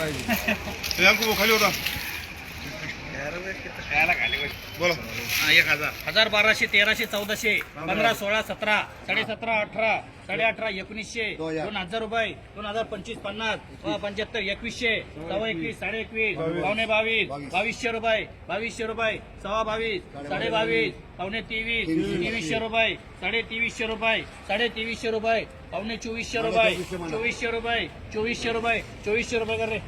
大丈夫。ヤンクボ、カリオだ。बोला. एक हजार. हजार बाराशे तेराशे चौदाशे पंधरा सोळा सतरा साडे सतरा अठरा साडे अठरा एकोणीसशे दोन हजार रुपये दोन हजार पंचवीस पन्नास पंच्याहत्तर एकवीसशे सव्वा एकवीस. साडे एकवीस पावणे बावीस बावीसशे रुपये बावीसशे रुपये सव्वा बावीस साडे बावीस पावणे तेवीस तेवीसशे रुपये साडे तेवीसशे रुपये साडे तेवीसशे रुपये पावणे चोवीसशे रुपये चोवीसशे रुपये चोवीसशे रुपये चोवीसशे रुपये कर. रे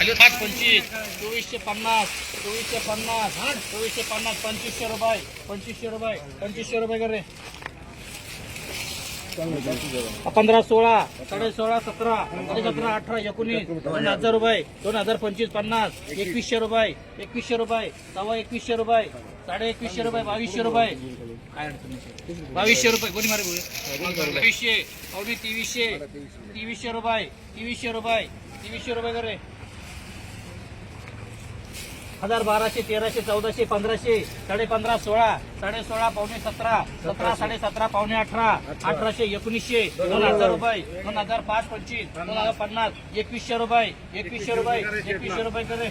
खाली पाच पंचवीस. चोवीसशे पन्नास चोवीसशे पन्नास चोवीसशे पन्नास पंचवीसशे रुपये पंचवीसशे रुपये पंचवीसशे रुपये करे पंधरा सोळा साडे सोळा सतरा साडे सतरा अठरा एकोणीस दोन हजार रुपये दोन हजार पंचवीस पन्नास एकवीसशे रुपये एकवीसशे रुपये सव्वा एकवीसशे रुपये साडे एकवीसशे रुपये बावीसशे रुपये. काय बावीसशे रुपये कोणी मारे बोलू बावीसशे पावणे तेवीसशे तेवीसशे रुपये तेवीसशे रुपये तेवीसशे रुपये करे हजार बाराशे तेराशे चौदाशे पंधराशे साडे पंधरा सोळा साडे सोळा पावणे सतरा सतरा साडे सतरा पावणे अठरा अठराशे एकोणीसशे दोन हजार रुपये दोन हजार पाच पंचवीस दोन हजार पन्नास एकवीसशे रुपये एकवीसशे रुपये एकवीसशे रुपये करे.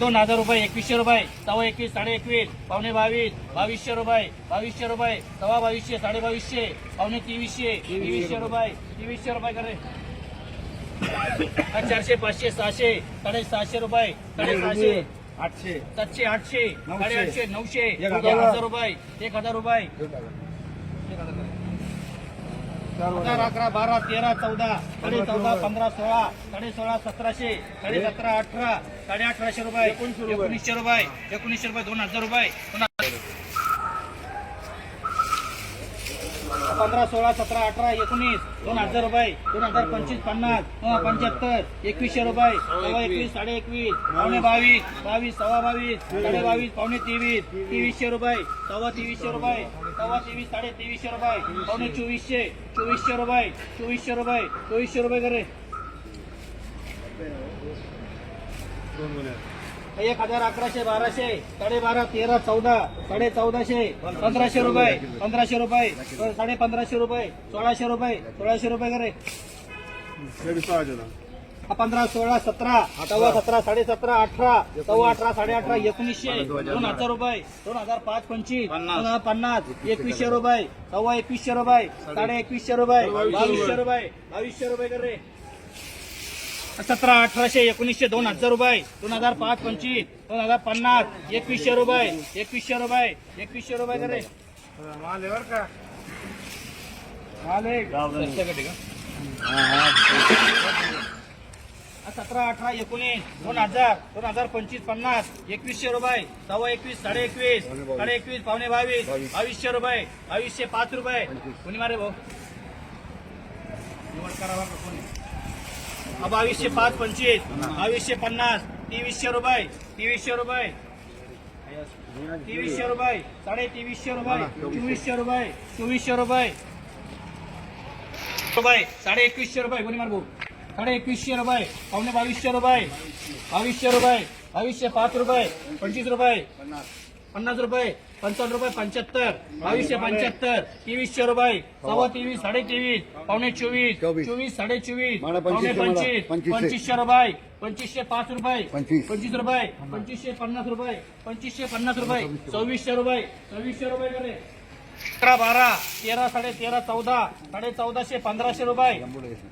दोन हजार रुपये एकवीसशे रुपये सव्वा एकवीस साडे एकवीस पावणे बावीस बावीसशे रुपये बावीसशे रुपये सव्वा बावीसशे साडे बावीसशे पावणे तेवीसशे तेवीसशे रुपये तेवीसशे रुपये करे. चारशे पाचशे सहाशे साडेसहाशे रुपये साडेसहाशे आठशे. सातशे आठशे साडेआठशे नऊशे एक हजार. हजार रुपये एक हजार रुपये. हजार. अकरा बारा तेरा चौदा साडे चौदा पंधरा सोळा साडे सोळा सतराशे साडे सतरा अठरा साडे अठराशे रुपये एकोणीसशे रुपये. एकोणीसशे रुपये दोन हजार रुपये दोन हजार. पंधरा सोळा सतरा अठरा एकोणीस दोन हजार रुपये दोन हजार पंचवीस पन्नास पंच्याहत्तर एकवीसशे रुपये सव्वा एकवीस साडे एकवीस पावणे बावीस बावीस सव्वा बावीस साडे बावीस पावणे तेवीस तेवीसशे रुपये सव्वा तेवीसशे रुपये सव्वा तेवीस साडे तेवीसशे रुपये पावणे चोवीसशे चोवीसशे रुपये चोवीसशे रुपये चोवीसशे रुपये करे. एक हजार अकराशे बाराशे साडेबारा तेरा चौदा साडे चौदाशे पंधराशे रुपये पंधराशे रुपये साडे पंधराशे रुपये सोळाशे रुपये सोळाशे रुपये करे. हा, पंधरा सोळा सतरा सव्वा सतरा साडे सतरा अठरा सव्वा अठरा साडे अठरा एकोणीसशे दोन हजार रुपये दोन हजार पाच पंचवीस पन्नास एकवीसशे रुपये सव्वा एकवीसशे रुपये साडे एकवीसशे रुपये बावीसशे रुपये बावीसशे रुपये कर. रे सतरा अठराशे एकोणीसशे दोन हजार रुपये दोन हजार पाच पंचवीस दोन हजार पन्नास एकवीसशे रुपये एकवीसशे रुपये एकवीसशे रुपये कर. रे सतरा अठरा एकोणीस दोन हजार दोन हजार पंचवीस पन्नास एकवीसशे रुपये सव्वा एकवीस साडे एकवीस साडे एकवीस पावणे बावीस बावीसशे रुपये बावीसशे पाच रुपये. कोणी मारे भाऊ? निवड करावा का कोणी? बावीसशे पाच पंचवीस बावीसशे पन्नास तेवीसशे रुपये तेवीसशे रुपये. तेवीसशे रुपये साडे तेवीसशे रुपये चोवीसशे रुपये चोवीसशे रुपये. रुपये साडे एकवीसशे रुपये कोणी मारबू साडे एकवीसशे रुपये पावणे बावीसशे रुपये बावीसशे रुपये बावीसशे पाच रुपये पंचवीस रुपये. पन्नास रुपये पंचावन्न रुपये पंच्याहत्तर बावीसशे पंच्याहत्तर तेवीसशे रुपये सव्वा तेवीस साडे तेवीस पावणे चोवीस चोवीस. साडे चोवीस पावणे पंचवीस पंचवीसशे. रुपये पंचवीसशे पाच रुपये पंचवीस. रुपये पंचवीसशे पन्नास रुपये पंचवीसशे पन्नास रुपये सव्वीसशे रुपये सव्वीसशे रुपये करे अकरा बारा तेरा साडे तेरा चौदा साडे चौदाशे पंधराशे रुपये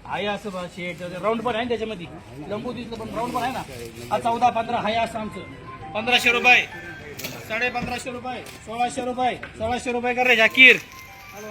आहे असं शेट राऊंड पण आहे ना त्याच्यामध्ये लंबू दिसलं पण राऊंड पण आहे ना हा चौदा पंधरा आहे असं आमचं पंधराशे रुपये साडे पंधराशे रुपये सोळाशे रुपये सोळाशे रुपये कर रे जाकीर. हॅलो.